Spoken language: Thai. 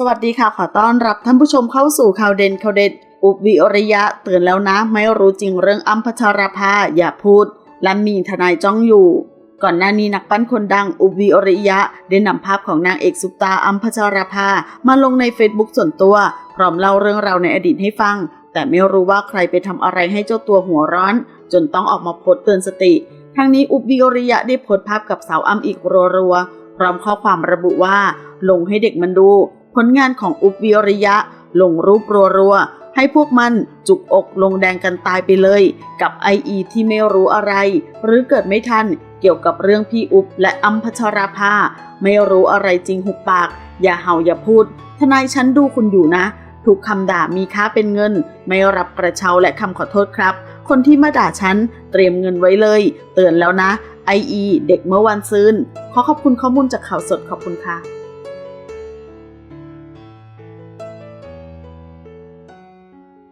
สวัสดีค่ะ ขอต้อนรับท่านผู้ชมเข้าสู่ข่าวเด่นข่าวเด็ด อุบวิอริยะเตือนแล้วนะ ไม่รู้จริงเรื่องอัมพชราภาอย่าพูด และมีทนายจ้องอยู่ ก่อนหน้านี้นักปั้นคนดังอุบวิอริยะ ได้นำภาพของนางเอกซุปตาอัมพชราภามาลงในเฟซบุ๊กส่วนตัว พร้อมเล่าเรื่องราวในอดีตให้ฟัง แต่ไม่รู้ว่าใครไปทำอะไรให้เจ้าตัวหัวร้อน จนต้องออกมาโพสเตือนสติทั้งนี้อุบวิอริยะได้โพสต์ภาพกับสาวอ้ำอีกรัวๆพร้อมข้อความระบุว่า ลงให้เด็กมันดู ลงานของอุบวิอริยะ ลงรูปรัวๆ ให้พวกมันจุกอกลงแดงกันตายไปเลย กับไออีที่ไม่รู้อะไร หรือเกิดไม่ทันเกี่ยวกับเรื่องพี่อุบและอัมพชราภา ไม่รู้อะไรจริงหุบปาก อย่าเห่าอย่าพูด ทนายฉันดูคุณอยู่นะ ถูกคำด่ามีค่าเป็นเงิน ไม่รับกระเช้าและคำขอโทษครับ คนที่มาด่าฉันเตรียมเงินไว้เลย เตือนแล้วนะไออีเด็กเมื่อวันซืนขอขอบคุณข้อมูลจากข่าวสดขอบคุณค่ะ